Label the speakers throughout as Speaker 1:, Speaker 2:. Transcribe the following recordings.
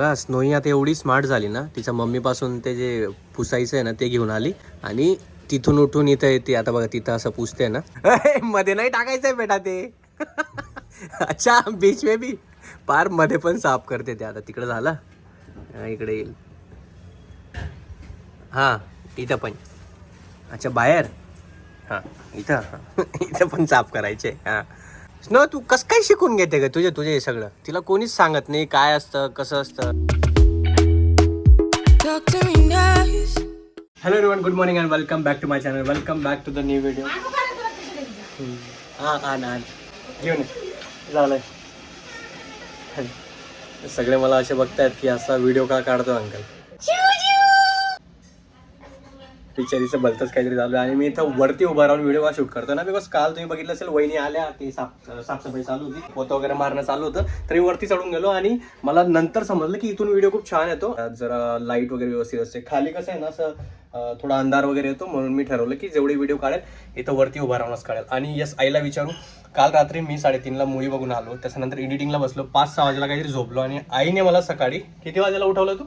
Speaker 1: बघा स्नोई आता एवढी स्मार्ट झाली ना तिच्या मम्मीपासून ते जे पुसायचं आहे ना ते घेऊन आली. आणि तिथून उठून इथं येते. आता बघा तिथं असं पुसते ना. मध्ये नाही टाकायचंय बेटा ते. अच्छा बीच मे बी पारमध्ये पण साफ करते ते. आता तिकडे झाला. इकडे येईल. हा इथं पण. अच्छा बाहेर? हा इथं. इथं पण साफ करायचे हा. स्नो तू कस काय शिकून घेते का तुझे तुझे हे सगळं? तिला कोणीच सांगत नाही काय असतं कसं असतं. Hello everyone good morning and welcome back to my channel welcome back to the new video हां हां ना घेऊन ये. झालंय सगळे मला असे बघतायत की असा व्हिडिओ का काढतो अंकल? पिक्चरीचं भलतंच काहीतरी चालू आहे. आणि मी इथं वरती उभा राहून व्हिडिओ शूट करतो ना बिकॉज काल तुम्ही बघितलं असेल वहिनी आल्या ते साफ साफसफाई चालू होती पोतं वगैरे मारणं चालू होतं तरी वरती चढून गेलो आणि मला नंतर समजलं की इथून व्हिडिओ खूप छान येतो. जरा लाइट वगैरे व्यवस्थित असते. खाली कसं आहे ना असं थोडा अंधार वगैरे येतो म्हणून मी ठरवलं की जेवढे व्हिडिओ काढेल इथं वरती उभा राहूनच काढेल. आणि यस आईला विचारू काल रात्री मी साडेतीनला मूवी बघून आलो त्याच्यानंतर एडिटिंगला बसलो पाच सहा वाजेला काहीतरी झोपलो आणि आईने मला सकाळी किती वाजेला उठवलं तू?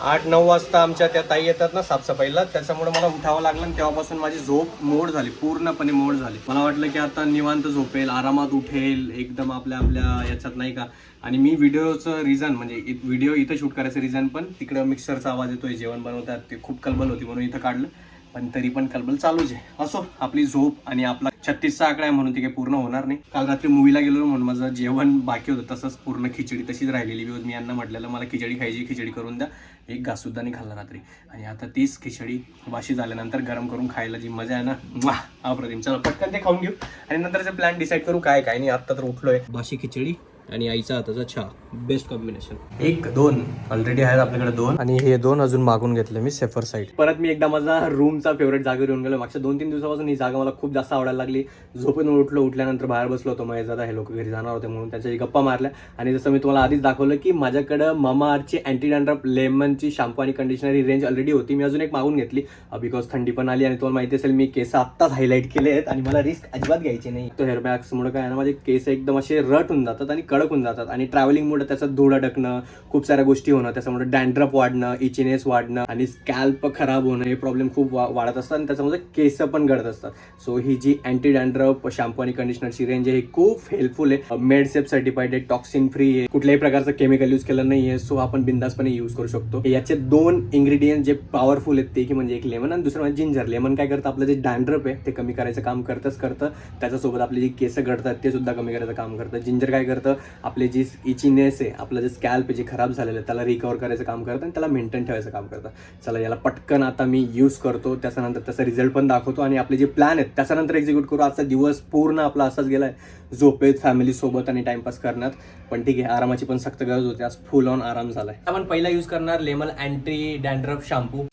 Speaker 1: आठ नऊ वाजता आमच्या त्या ताई येतात ना साफसफाईला. त्याच्यामुळे मला उठावं लागलं आणि तेव्हापासून माझी झोप मोड झाली पूर्णपणे मोड झाली. मला वाटलं की आता निवांत झोपेल आरामात उठेल एकदम आपल्या आपल्या याच्यात नाही का? आणि मी व्हिडिओचं रिझन म्हणजे व्हिडिओ इथं शूट करायचं रिझन पण तिकडं मिक्सरचा आवाज येतोय जेवण बनवतात ते खूप कलबल होती म्हणून इथं काढलं. पण तरी पण कलबल चालूच आहे. असो आपली झोप आणि आपला छत्तीसचा आकडा आहे म्हणून ते काही पूर्ण होणार नाही. काल रात्री मूवीला गेलो म्हणून माझं जेवण बाकी होतं तसंच पूर्ण खिचडी तशीच राहिलेली बिकॉज मी यांना म्हटलेलं मला खिचडी खायची खिचडी करून द्या. एक घाससुद्धा नाही खाल्ला रात्री. आणि आता तीच खिचडी वाशी झाल्यानंतर गरम करून खायला जी मजा आहे ना वाह अप्रतिम. चला पटकन ते खाऊन घेऊ. आणि नंतरचे प्लॅन डिसाईड करू काय काय नाही आत्ता तर उठलोय. बाशी खिचडी आणि आईचा हाताचा चहा बेस्ट कॉम्बिनेशन एक दोन. ऑलरेडी आहेत आपल्याकडे दोन. आणि हे दोन अजून मागून घेतले मी सेफर साईड परत मी एकदा माझा रूमचा फेवरेट जागेवर येऊन गेलो. मागच्या दोन तीन दिवसापासून ही जागा मला खूप जास्त आवडायला लागली. झोपेतून उठलो उठल्यानंतर बाहेर बसलो होतो. मग दादा हे लोक घरी जाणार होते म्हणून त्याच्या गप्पा मारल्या. आणि जसं मी तुम्हाला आधीच दाखवलं की माझ्याकडं मामा आर्थची अँटी डँड्रफ लेमनची शॅम्पू आणि कंडिशनर ही रेंज ऑलरेडी होती. मी अजून एक मागून घेतली. बिकॉज थंडी पण आली आणि तुम्हाला माहिती असेल मी केस आत्ताच हायलाईट केले आहेत आणि मला रिस्क अजिबात घ्यायची नाही. तो हेअर मॅक्समुळे काय आहे ना माझे केस एकदम असे रट होऊन जातात आणि अडकून जातात. आणि ट्रॅव्हलिंगमुळे त्याचा धूळ अडकणं खूप साऱ्या गोष्टी होणं त्याच्यामुळे डॅन्ड्रप वाढणं इचिनेस वाढणं आणि स्कॅल्प खराब होणं हे प्रॉब्लेम खूप वा- वाढत असतात आणि त्याच्यामध्ये केस पण गळत असतात. सो ही जी अँटी डॅन्ड्रप शॅम्पू आणि कंडिशनरची रेंज आहे ही खूप हेल्पफुल आहे. Uh, मेडसेप सर्टिफाईड आहे टॉक्सिन फ्री आहे. कुठल्याही प्रकारचं केमिकल यूज केलं नाहीये सो आपण बिंदासपणे यूज करू शकतो. याचे दोन इंग्रेडियंट जे पॉवरफुल आहेत ते की म्हणजे एक लेमन आणि दुसरं म्हणजे जिंजर लेमन काय करतं? आपलं जे डॅन्ड्रप आहे ते कमी करायचं काम करतच करतं. त्याच्यासोबत आपले जे केस गळतात ते सुद्धा कमी करायचं काम करतं. जिंजर काय करतं? आपले जी इचिनेस आहे आपलं जे स्कॅल्प आहे जे खराब झालेलं आहे त्याला रिकवर करायचं काम करतं आणि त्याला मेंटेन ठेवायचं काम करतं. चला याला पटकन आता मी यूज करतो त्याच्यानंतर त्याचा रिझल्ट पण दाखवतो आणि आपले जे प्लॅन आहेत त्याच्यानंतर एक्झिक्यूट करू. आजचा दिवस पूर्ण आपला असाच गेलाय. झोपेत फॅमिली सोबत आणि टाइमपास करण्यात. पण ठीक आहे आरामाची पण सक्त गरज होती. आज फुल ऑन आराम झालाय. आपण पहिला यूज करणार लेमन अँटी डॅन्ड्रफ शॅम्पू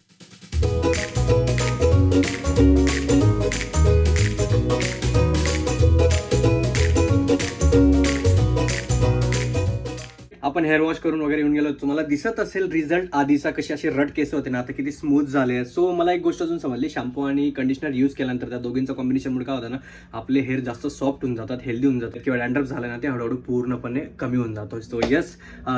Speaker 1: आपण हेअर वॉश करून वगैरे येऊन गेलो तुम्हाला दिसत असेल रिझल्ट आधीचा कसे असे रट केस होते ना आता किती स्मूथ झाले. सो मला एक गोष्ट अजून समजली. शॅम्पू आणि कंडिशनर यूज केल्यानंतर त्या दोघींचा कॉम्बिनेशनमुळे काय होतं ना आपले हेअर जास्त सॉफ्ट होऊन जातात हेल्दी होऊन जातात किंवा डॅन्ड्रफ झालं ना ते हळूहळू पूर्णपणे कमी होऊन जातो. सो यस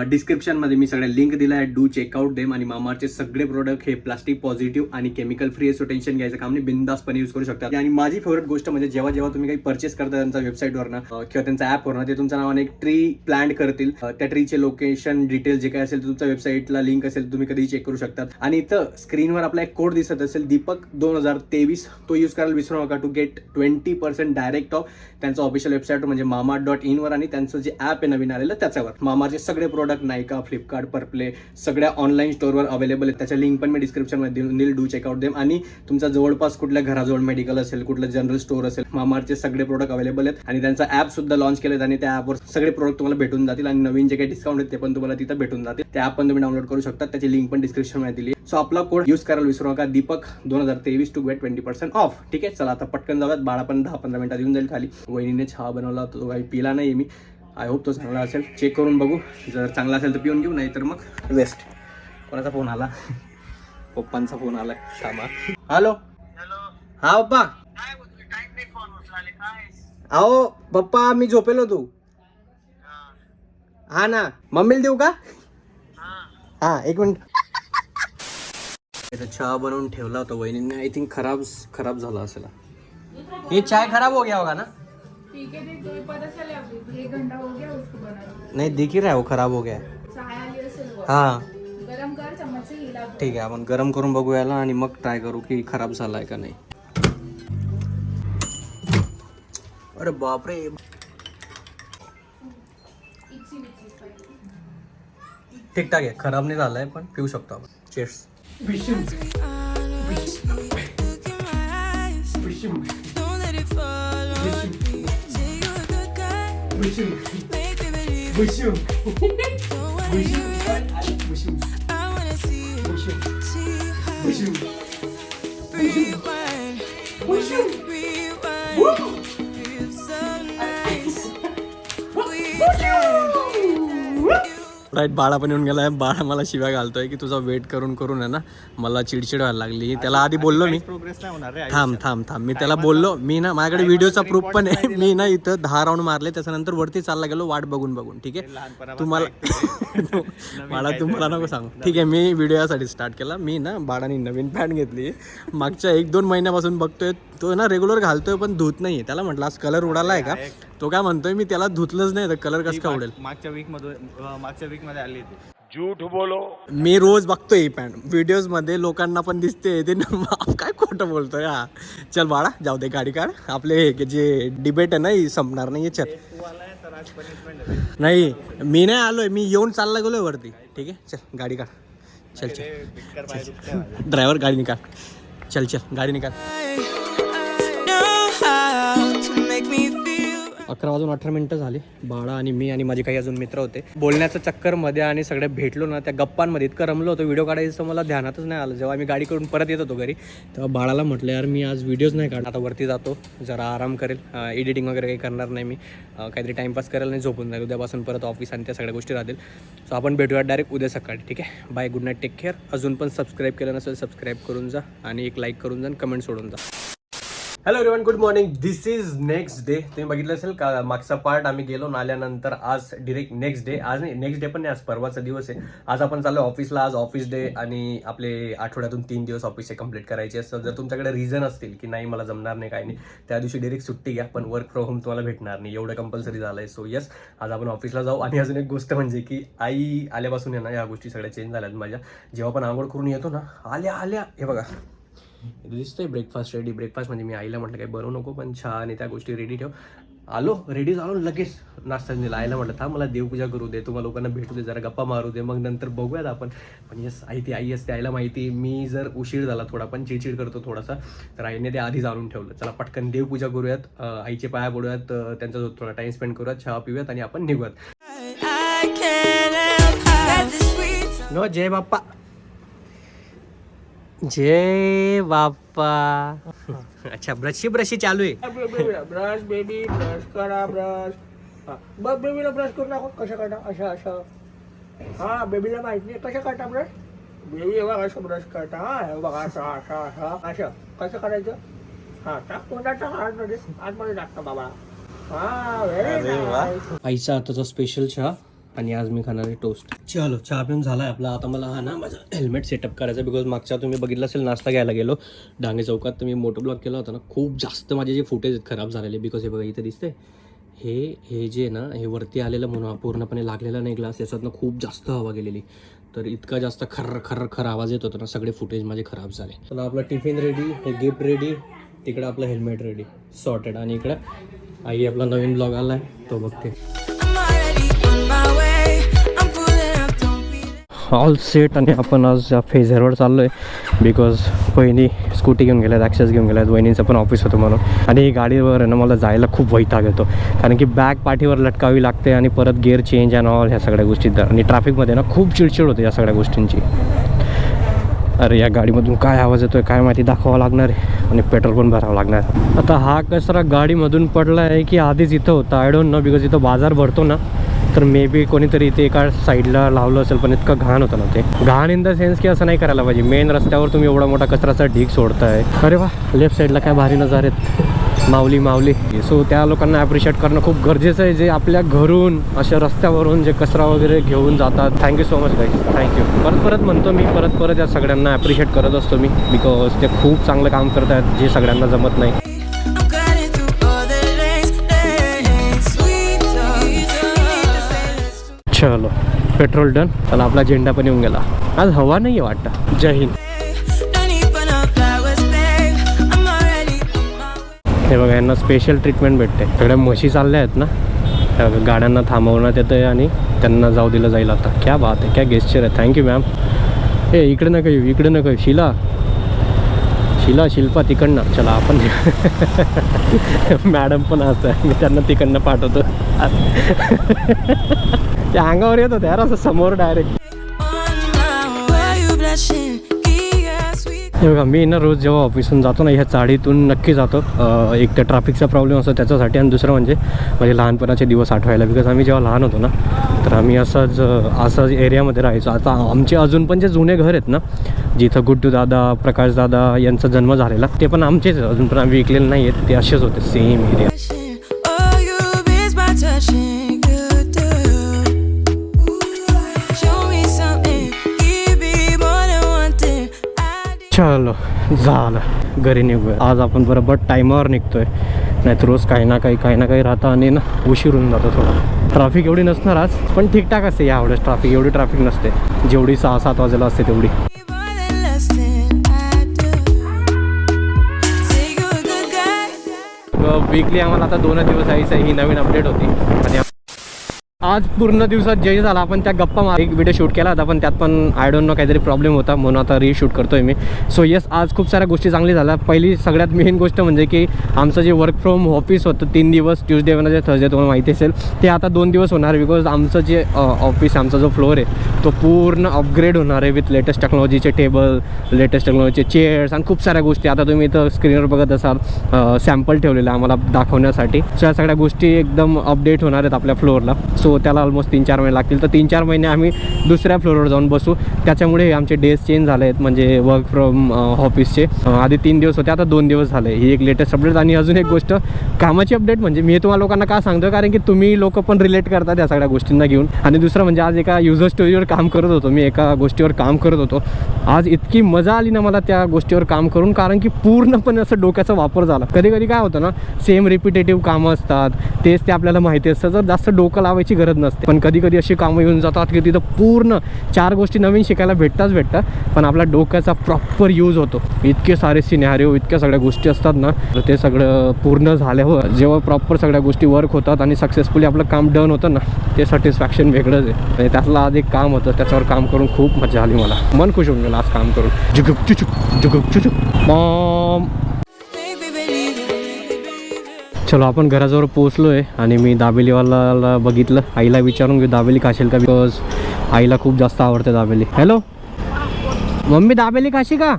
Speaker 1: डिस्क्रिप्शनमध्ये मी सगळ्या लिंक दिला आहे डू चेकआउट देम आणि मामाचे सगळे प्रोडक्ट हे प्लास्टिक पॉझिटिव्ह आणि केमिकल फ्री असो सो टेन्शन घ्यायचं काम नाही बिंदासपणे यूज करू शकता आणि माझी फेवरेट गोष्ट म्हणजे जेव्हा जेव्हा तुम्ही काही परचेस करता त्यांच्या वेबसाईटवरनं किंवा त्यांच्या ॲपवरनं ते तुमच्या नावाने एक ट्री प्लॅन करतील. त्या ट्रीचे लोक लोकेशन डिटेल जे काय असेल तुमच्या वेबसाईटला लिंक असेल तुम्ही कधी चेक करू शकतात. आणि इथं स्क्रीनवर आपला एक कोड दिसत असेल दीपक दोन हजार तेवीस. तो यूज करायला विसरू नका to get twenty percent direct off त्यांचं ऑफिशियल वेबसाईट म्हणजे मामा डॉट इनवर आणि त्यांचं जे ॲप आहे नवीन आलेलं त्याच्यावर. मामाचे सगळे प्रोडक्ट नायका फ्लिपकार्ट परप्ले सगळ्या ऑनलाईन स्टोअरवर अवेलेबल आहेत. त्याच्या लिंक पण मी डिस्क्रिप्शनमध्ये देऊन डू चेकआउट देम आणि तुमचा जवळपास कुठल्या घराजवळ मेडिकल असेल कुठलं जनरल स्टोअर असेल मामाचे सगळे प्रोडक्ट अवेलेबल आहेत. आणि त्यांचा ॲप सुद्धा लॉन्च केलेत आणि त्या ॲपवर सगळे प्रोडक्ट तुम्हाला भेटून जातील. आणि नवीन जे काही डिस्काउंट आहेत ते पण तुम्हाला तिथं भेटून जातील. त्या ॲप पण तुम्ही डाउनलोड करू शकता. त्याची लिंक पण डिस्क्रिप्शनमध्ये दिली सो आपला कोड यूज करायला विसरू नका. दीपक दोन हजार तेवीस to get twenty percent off ठीक आहे? चला आता पटकन जाऊयात. बाळा पण दहा पंधरा मिनिटात येऊन जाईल खाली. वहिनीने चहा बनवला होता, तो काही पिला नाही मी. आय होप तो चांगला असेल. चेक करून बघू. जर चांगला असेल तर पिऊन घेऊ नाही तर मग वेस्ट कोणाचा फोन आला? पप्पांचा फोन आलाय. थांबा हॅलो हा पप्पा. अहो पप्पा मी झोपेलो तू हा ना. मम्मीला देऊ का? हा. एक मिनिट. चहा बनवून ठेवला होता वहिनीने. आय थिंक खराब खराब झाला असेल. ये चाय खराब हो गया होगा ना?
Speaker 2: ठीक है देख तुम्हें पता चले अभी एक घंटा हो गया उसको बनाए
Speaker 1: नहीं दिख ही रहा है वो खराब हो गया. है
Speaker 2: चाय आली असेल वर.
Speaker 1: हा.
Speaker 2: गरम कर चम्मच से हिला दो.
Speaker 1: ठीक आहे आपण गरम करून बघू याला आणि मग ट्राय करू की खराब झालाय का नाही. अरे बापरे. ठीक ठाक आहे खराब नाही झालाय पण पिऊ शकतो आपण चेस
Speaker 3: Wish you.
Speaker 1: राईट बाळा पण येऊन गेलाय. बाळा मला शिव्या घालतोय की तुझा वेट करून करून आहे ना मला चिडचिड व्हायला लागली. त्याला आधी बोललो मी.
Speaker 4: प्रोग्रेस नाही होणार रे
Speaker 1: थांब थांब थांब. मी त्याला बोललो. मी ना माझ्याकडे व्हिडिओचा प्रूफ पण आहे. मी ना इथं दहा राऊंड मारले त्याच्यानंतर वरती चालला गेलो वाट बघून बघून ठीक आहे? तुम्हाला मला तुम्हाला नको सांग. ठीक आहे मी व्हिडिओ यासाठी स्टार्ट केला. मी ना बाळाने नवीन पॅन्ट घेतली. मागच्या एक दोन महिन्यापासून बघतोय. तो ना रेग्युलर घालतोय पण धुत नाही त्याला म्हटलं आज कलर उडाला आहे का? तो काय म्हणतोय मी त्याला धुतलंच नाही तर कलर कसं का उडेल?
Speaker 4: मागच्या वीकमध्ये मागच्या वीकमध्ये आली ती
Speaker 1: मी रोज बघतोय ही पॅन्ट व्हिडिओजमध्ये लोकांना पण दिसते ते न- आप काय खोटं बोलतोय हा. चल बाळा जाऊ दे गाडी काढ. आपले हे जे डिबेट आहे ना ही संपणार नाही चल.
Speaker 4: तू आलाय तर आज पनिशमेंट आहे
Speaker 1: नाही मी नाही आलोय मी येऊन चालला गेलोय वरती. ठीक आहे? चल गाडी काढ. चल चल. ड्रायव्हर गाडी निकाल. चल चल गाडी निकाल. अकरा वाजून अठरा मिनिटं झाली. बाळा आणि मी आणि माझे काही अजून मित्र होते. बोलण्याच्या चक्करमध्ये आणि सगळे भेटलो ना त्या गप्पांमध्ये इतकं रमलो होतो. व्हिडिओ काढायचं मला ध्यानातच नाही आलं. जेव्हा मी गाडी करून परत येत होतो घरी तेव्हा बाळाला म्हटलं यार मी आज व्हिडिओज नाही काढ आता वरती जातो. जरा आराम करेल. एडिटिंग वगैरे काही करणार नाही मी. काहीतरी टाईमपास करेल नाही झोपून जाईल. उद्यापासून परत ऑफिस आणि त्या सगळ्या गोष्टी राहतील. सो आपण भेटूया डायरेक्ट उद्या सकाळी. ठीक आहे? Bye good night take care अजून पण सबस्क्राईब केलं नसेल सबस्क्राईब करून जा. आणि एक लाईक करून जा आणि कमेंट सोडून जा. Hello everyone good morning this is next day तुम्ही बघितलं असेल का? मागचा पार्ट आम्ही गेलो ना आल्यानंतर आज डिरेक्ट नेक्स्ट डे आज नाही नेक्स्ट डे पण नाही आज परवाचा दिवस आहे. आज आपण चाललो ऑफिसला आज ऑफिस डे आणि आपले आठवड्यातून तीन दिवस ऑफिसचे कंप्लीट करायचे. असतं जर तुमच्याकडे रिझन असतील की नाही मला जमणार नाही काही नाही त्या दिवशी डिरेक्ट सुट्टी घ्या पण वर्क फ्रॉम होम तुम्हाला भेटणार नाही. एवढं कंपल्सरी झालं आहे सो येस आज आपण ऑफिसला जाऊ. आणि अजून एक गोष्ट म्हणजे की आई आल्यापासून आहे ना या गोष्टी सगळ्या चेंज झाल्यात माझ्या. जेव्हा पण आंघोळ करून येतो ना आल्या आल्या. हे बघा. दिसतंय ब्रेकफास्ट रेडी ब्रेकफास्ट म्हणजे मी आईला म्हटलं काही बनवू नको पण आणि त्या गोष्टी रेडी ठेव. आलो रेडी झालो लगेच. नाश्ता दिला आईला म्हटलं था मला देवपूजा करू दे. तुम्हाला लोकांना भेटू दे जरा गप्पा मारू दे. मग नंतर बघूयात आपण. पण येस आई ती आई असते आईला माहिती मी जर उशीर झाला थोडा पण चिडचिड करतो थोडासा तर आईने ते आधी जाणून ठेवलं. चला पटकन देवपूजा करूयात. आईचे पाया पडूयात त्यांचा थोडा टाइम स्पेंड करूयात चहा पिऊयात आणि आपण निघूयात. जय बाप्पा. जय बाप्पा. अच्छा ब्रशी ब्रशी चालू आहे.
Speaker 5: ब्रश बेबी ब्रश करा ब्रश बघ बेबीला ब्रश करू नको कसं करता असं असं हा बेबीला माहीत नाही कसं करता ब्रश बेबी हे बघ असं ब्रश करता हा हे बघा असं असं असं असं. कसं करायचं? हा टाक तोंडात टाक आतमध्ये आतमध्ये टाकता बाबा. हा व्हेरी
Speaker 1: आईचा आताचा स्पेशल चहा. आणि आज मी खाणार आहे टोस्ट चलो चहा पिऊन आहे आपला. आता मला हा ना माझं हेल्मेट सेटअप करायचं बिकॉज मागच्या तुम्ही बघितलं असेल नाश्ता घ्यायला गेलो. डांगे चौकात तर मी मोटो ब्लॉक केला होता ना खूप जास्त माझे जे फुटेज आहेत खराब झालेले बिकॉज हे बघा इथं दिसते हे हे जे आहे ना हे वरती आलेलं म्हणून पूर्णपणे लागलेला नाही ग्लास याच्यातनं खूप जास्त हवा गेलेली. तर इतका जास्त खर्र खर्र खर आवाज येत होता ना सगळे फुटेज माझे खराब झाले. तर आपला टिफिन रेडी हे गिफ्ट रेडी तिकडं आपलं हेल्मेट रेडी सॉर्टेड आणि इकडं आई आपला नवीन ब्लॉग आला आहे तो बघते. ऑल सेट आणि आपण आज या फेझरवर चाललो आहे बिकॉज वहिनी स्कूटी घेऊन गेल्यात ॲक्सेस घेऊन गेल्यात. वहिनीचं पण ऑफिस होतं म्हणून. आणि ही गाडीवर आहे ना मला जायला खूप वैताग येतो. कारण की बॅग पाठीवर लटकावी लागते आणि परत गिअर चेंज अँड ऑल ह्या सगळ्या गोष्टी आणि ट्रॅफिकमध्ये ना खूप चिडचिड होते या सगळ्या गोष्टींची. अरे या गाडीमधून काय आवाज येतोय काय माहिती दाखवावं लागणार आहे. आणि पेट्रोल पण भरावं लागणार आता हा कचरा गाडीमधून पडला आहे की आधीच इथं होता. आय डोंट नो बिकॉज इथं बाजार भरतो ना. तर मे बी कोणीतरी इथे एका साईडला लावलं असेल पण इतकं घाण होतं ना ते. घाण इन द सेन्स की असं नाही करायला पाहिजे. मेन रस्त्यावर तुम्ही एवढा मोठा कचराचा ढीग सोडताय. अरे वा लेफ्ट साईडला काय भारी नजारे आहेत. माऊली माऊली. सो त्या लोकांना ॲप्रिशिएट करणं खूप गरजेचं आहे जे आपल्या घरून अशा रस्त्यावरून जे कचरा वगैरे घेऊन जातात. Thank you so much guys thank you परत परत म्हणतो मी परत परत या सगळ्यांना ॲप्रिशिएट करत असतो मी बिकॉज ते खूप चांगलं काम करत आहेत जे सगळ्यांना जमत नाही. चलो पेट्रोल डन. चला आपला झेंडा पण येऊन गेला. आज हवा नाही आहे वाटतं. जय हिंद. हे बघा यांना स्पेशल ट्रीटमेंट भेटते. सगळ्या म्हशी चालल्या आहेत ना? गाड्यांना थांबवण्यात येतं आहे आणि त्यांना जाऊ दिलं जाईल आता. क्या बात आहे क्या गेस्चर आहे. थँक्यू मॅम ए इकडे नका येऊ इकडे नका येऊ. शिला. शिला शिल्पा तिकडनं. चला आपण मॅडम पण असं आहे मी त्यांना तिकडनं पाठवतो. त्या अंगावर येत होत्या यार असं समोर डायरेक्ट. हे बघा मी ना रोज जेव्हा ऑफिसून जातो ना ह्या चाळीतून नक्की जातो. एक तर ट्रॅफिकचा प्रॉब्लेम असतो त्याच्यासाठी आणि दुसरं म्हणजे माझे लहानपणाचे दिवस आठवायला. बिकॉज आम्ही जेव्हा लहान होतो ना तर आम्ही असंच असंच एरियामध्ये राहायचो. आता आमचे अजून पण जे जुने घर आहेत ना जिथं गुड्डू दादा प्रकाश दादा यांचा जन्म झालेला ते पण आमचेच. अजून पण आम्ही विकलेले नाही आहेत ते असेच होते सेम एरिया चलो झालं. घरी निघूया. आज आपण बरोबर टायमावर निघतोय. नाहीतर रोज काही ना काही काही ना काही राहतं आणि ना उशीर होऊन जातो थोडा. ट्रॅफिक एवढी नसणार आज पण ठीकठाक असते यावेळेस ट्रॅफिक एवढी ट्रॅफिक नसते. जेवढी सहा सात वाजेला असते तेवढी. वीकली आम्हाला आता दोन दिवस यायचं आहे ही नवीन अपडेट होती. आणि आज पूर्ण दिवसात जे झालं. आपण त्या गप्पा मार एक व्हिडिओ शूट केला होता पण त्यात पण आय डोंट नो काहीतरी प्रॉब्लेम होता म्हणून आता रीशूट करतोय मी. सो येस आज खूप साऱ्या गोष्टी चांगली झाल्या. पहिली सगळ्यात मेन गोष्ट म्हणजे की आमचं जे वर्क फ्रॉम ऑफिस होतं तीन दिवस ट्युजडे म्हणजे थर्सडे तुम्हाला माहिती असेल ते आता दोन दिवस होणार बिकॉज आमचं जे ऑफिस आमचा जो फ्लोअर आहे तो पूर्ण अपग्रेड होणार आहे विथ लेटेस्ट टेक्नॉलॉजीचे टेबल लेटेस्ट टेक्नॉलॉजीचे चेअर्स आणि खूप साऱ्या गोष्टी. आता तुम्ही इथं स्क्रीनवर बघत असाल सॅम्पल ठेवलेलं आम्हाला दाखवण्यासाठी. सो या सगळ्या गोष्टी एकदम अपडेट होणार आहेत आपल्या फ्लोअरला सो त्याला ऑलमोस्ट तीन चार महिने लागतील. तर तीन चार महिने आम्ही दुसऱ्या फ्लोअरवर जाऊन बसू. त्याच्यामुळे आमचे डेज चेंज झाले आहेत म्हणजे वर्क फ्रॉम ऑफिसचे आधी तीन दिवस होते आता दोन दिवस झाले. ही एक लेटेस्ट अपडेट आणि अजून एक गोष्ट कामाची अपडेट म्हणजे मी तुम्हाला लोकांना का सांगतो कारण की तुम्ही लोक पण रिलेट करतात या सगळ्या गोष्टींना घेऊन. आणि दुसरं म्हणजे आज एका युजर स्टोरीवर काम करत होतो. मी एका गोष्टीवर काम करत होतो. आज इतकी मजा आली ना मला त्या गोष्टीवर काम करून कारण की पूर्णपणे असं डोक्याचा वापर झाला. कधी कधी काय होतं ना सेम रिपिटेटिव्ह कामं असतात. तेच ते आपल्याला माहिती असतं. जर जास्त डोकं लावायची गरज नसते. पण कधी कधी अशी कामं येऊन जातात की तिथं पूर्ण चार गोष्टी नवीन शिकायला भेटताच भेटतात पण आपला डोक्याचा प्रॉपर यूज होतो. इतके सारे सिनेहारिओ इतक्या सगळ्या गोष्टी असतात ना तर ते सगळं पूर्ण झाल्यावर जेव्हा प्रॉपर सगळ्या गोष्टी वर्क होतात आणि सक्सेसफुली आपलं काम डन होतं ना ते सॅटिस्फॅक्शन वेगळंच आहे. आणि त्यातलं आज एक काम होतं त्याच्यावर काम करून खूप मजा आली मला. मन खुश होऊन गेलं आज काम करून. जुगुप चुचुक जुगुप चुचुक चलो आपण घराजवळ पोहोचलो आहे आणि मी दाबेलीवाला बघितलं. आईला विचारून घेऊ दाबेली खाशील का? बिकॉज आईला खूप जास्त आवडते दाबेली. हॅलो मम्मी दाबेली खाशी का?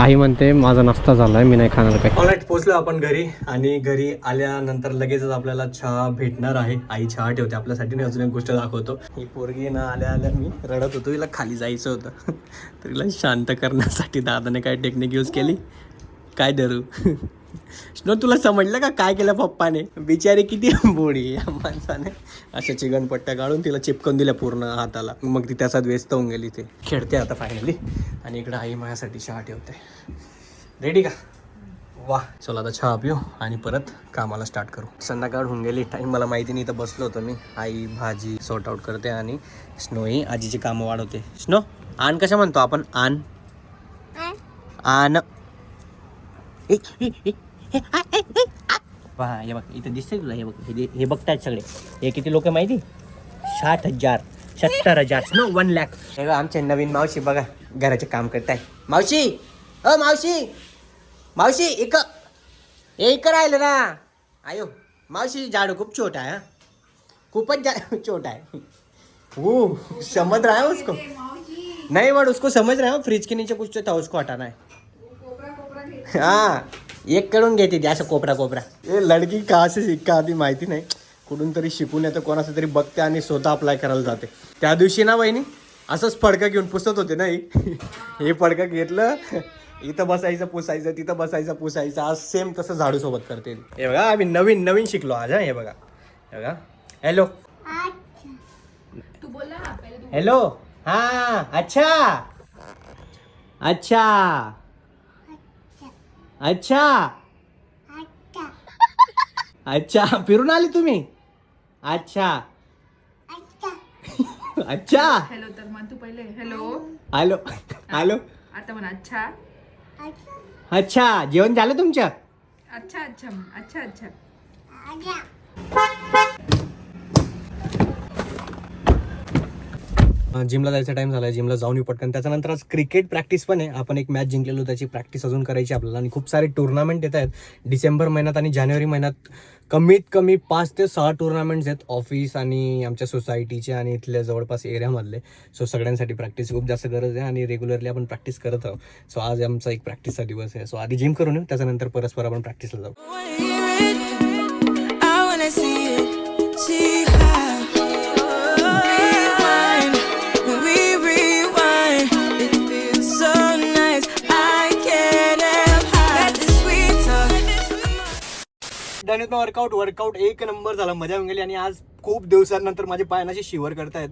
Speaker 1: आई म्हणते माझा नाश्ता झाला आहे मी नाही खाणार काय ऑलराईट पोहोचलो आपण घरी आणि घरी आल्यानंतर लगेचच आपल्याला चहा भेटणार आहे. आई चहा ठेवते आपल्यासाठी मी अजून एक गोष्ट दाखवतो. ही पोरगी ना आल्या आल्या मी रडत होतो हिला खाली जायचं होतं. तर हिला शांत करण्यासाठी दादाने काय टेक्निक यूज केली? काय धरू? स्नो तुला समजलं का काय केलं पप्पाने? बिचारी किती बोडी या माणसाने. अशा चिकनपट्ट्या काढून तिला चिपकून दिल्या पूर्ण हाताला. मग ती त्याच्यात व्यस्त होऊन गेली ते खेळते आता फायनली आणि इकडं आई माझ्यासाठी चहा ठेवते. रेडी का? वा. चला आता चहा पिऊ आणि परत कामाला स्टार्ट करू. संध्याकाळ होऊन गेली. टाईम मला माहिती नाही तर बसलो होतो मी. आई भाजी सॉर्ट आउट करते आणि स्नोही आजीची कामं वाढवते. स्नो आण कशा म्हणतो आपण? आण. आण. पहा हे बघ इथं दिसतंय तुला हे बघ हे हे बघतायत सगळे. हे किती लोक माहिती? साठ हजार सत्तर हजार नो वन लॅक हे बघ आमचे नवीन मावशी बघा घराचे काम करताय. मावशी! अ मावशी! मावशी एक हे राहिलं ना. आयो मावशी झाडू खूप छोटा आहे हा. खूपच जा छोटा है वो समझ रहा है उसको नहीं बट उसको समझ रहा है फ्रिज के नीचे कुछ तो था उसको हटाना है. हा एक कडून घेते ती असं कोपरा कोपरा. हे लडकी का असे शिक्का आधी माहिती नाही. कुठून तरी शिकून येतं कोणाचं तरी बघते आणि स्वतः अप्लाय करायला जाते. त्या दिवशी ना वहिनी असंच फडकं घेऊन पुसत होते ना ही. हे फडकं घेतलं इथं बसायचं पुसायचं तिथं बसायचं पुसायचं आज सेम तसं झाडू सोबत करते. हे बघा आम्ही नवीन नवीन शिकलो आज हा हे बघा. हे बघा. हॅलो
Speaker 2: तू बोल ना पहिले तू
Speaker 1: हॅलो हा अच्छा. अच्छा. अच्छा. अच्छा. फिरून आले तुम्ही? अच्छा. अच्छा.
Speaker 2: हॅलो तर मग तू पहिले. हॅलो.
Speaker 1: हॅलो. हॅलो.
Speaker 2: आता म्हणा अच्छा.
Speaker 1: अच्छा. जेवण झालं तुमचं?
Speaker 2: अच्छा अच्छा म्हण. अच्छा. अच्छा
Speaker 1: जिमला जायचा टाइम झाला जिमला जाऊन येऊ पटकन. त्याच्यानंतर आज क्रिकेट प्रॅक्टिस पण आहे. आपण एक मॅच जिंकलेलो त्याची प्रॅक्टिस अजून करायची आपल्याला. आणि खूप सारे टुर्नामेंट येत आहेत. डिसेंबर महिन्यात आणि जानेवारी महिन्यात कमीत कमी पाच ते सहा टुर्नामेंट्स आहेत. ऑफिस आणि आमच्या सोसायटीचे आणि इथल्या जवळपास एरियामधले सो सगळ्यांसाठी प्रॅक्टिस खूप जास्त गरज आहे. आणि रेग्युलरली आपण प्रॅक्टिस करत आहोत. सो आज आमचा एक प्रॅक्टिसचा दिवस आहे. सो आधी जिम करून येऊ. त्याच्यानंतर परस्पर आपण प्रॅक्टिसला जाऊ.
Speaker 3: Talk.
Speaker 1: वर्कआउट वर्कआउट एक नंबर झाला. मजा येऊन गेली आणि आज खूप दिवसांनंतर माझे पाय असे शिवर करतायत.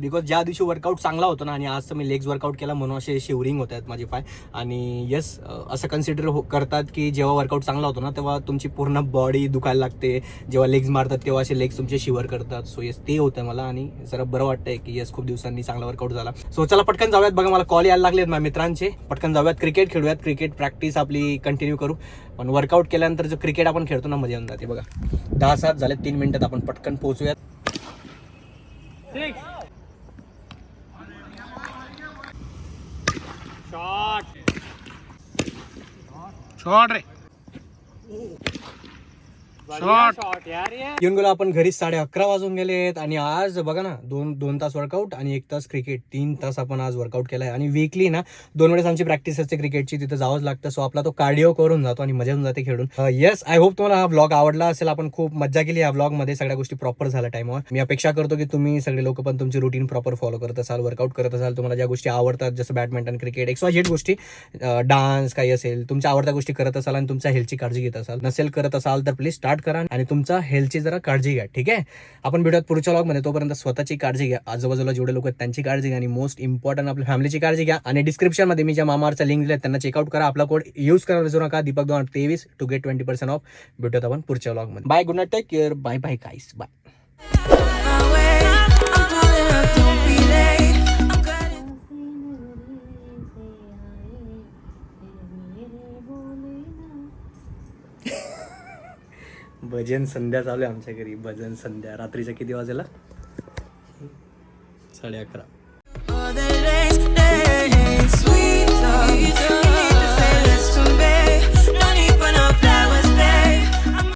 Speaker 1: बिकॉज ज्या दिवशी वर्कआउट चांगला होतो ना आणि आज तर मी लेग्स वर्कआउट केला म्हणून असे शिवरिंग होत आहेत माझे पाय. आणि येस असं कन्सिडर हो करतात की जेव्हा वर्कआउट चांगला होतो ना तेव्हा तुमची पूर्ण बॉडी दुखायला लागते. जेव्हा लेग्स मारतात तेव्हा असे लेग्स तुमचे शिवर करतात. सो येस ते होतं मला आणि जरा बरं वाटतंय की येस खूप दिवसांनी चांगला वर्कआउट झाला. सो चला पटकन जाऊयात. बघा मला कॉल यायला लागलेत माझ्या मित्रांचे. पटकन जाऊयात. क्रिकेट खेळूयात. क्रिकेट प्रॅक्टिस आपली कंटिन्यू करू. पण वर्कआउट केल्यानंतर जो क्रिकेट आपण खेळतो ना मजा येऊन जाते बघा. दहा सात झाले तीन मिनिटात आपण पटकन पोहोचूयात. येऊन गेलो आपण घरी साडे अकरा वाजून गेलेत आणि आज बघा ना दोन दोन तास वर्कआउट आणि एक तास क्रिकेट तीन तास आपण आज वर्कआउट केलाय. आणि वीकली ना दोन वेळेस आमची प्रॅक्टिस असते क्रिकेटची तिथं जावंच लागतं. सो आपला तो कार्डिओ करून जातो आणि मजा येऊन जाते खेळून. येस आय होप तुम्हाला हा ब्लॉग आवडला असेल. आपण खूप मजा केली या ब्लॉगमध्ये सगळ्या गोष्टी प्रॉपर झाल्या टाइमवर मी अपेक्षा करतो की तुम्ही सगळे लोक पण तुमची रुटीन प्रॉपर फॉलो करत असाल वर्कआउट करत असाल. तुम्हाला ज्या गोष्टी आवडतात जसं बॅडमिंटन क्रिकेट एक्स जेट गोष्टी डान्स काही असेल तुमच्या आवडत्या गोष्टी करत असाल आणि तुमच्या हेल्थची काळजी घेत असाल. नसेल करत असाल तर प्लीज स्टार्ट करा आणि तुमचा हेल्थची जरा काळजी घ्या ठीक आहे? आपण भेटूयात पुढच्या लॉगमध्ये तोपर्यंत स्वतःची काळजी घ्या. आजूबाजूला जेवढे लोक आहेत त्यांची काळजी घ्या आणि मोस्ट इम्पॉर्टंट आपल्या फॅमिलीची काळजी घ्या. आणि डिस्क्रिप्शनमध्ये मी ज्या मामारचा लिंक दिला त्यांना चेकआउट करा. आपला कोड यूज करा विसरू नका. दीपक दोन तेवीस to get twenty percent off भेटूयात आपण पुढच्या लॉगमध्ये bye good night take care bye bye guys bye भजन संध्या चालू आहे आमच्या घरी भजन संध्या रात्रीच्या किती वाजेला साडे अकरा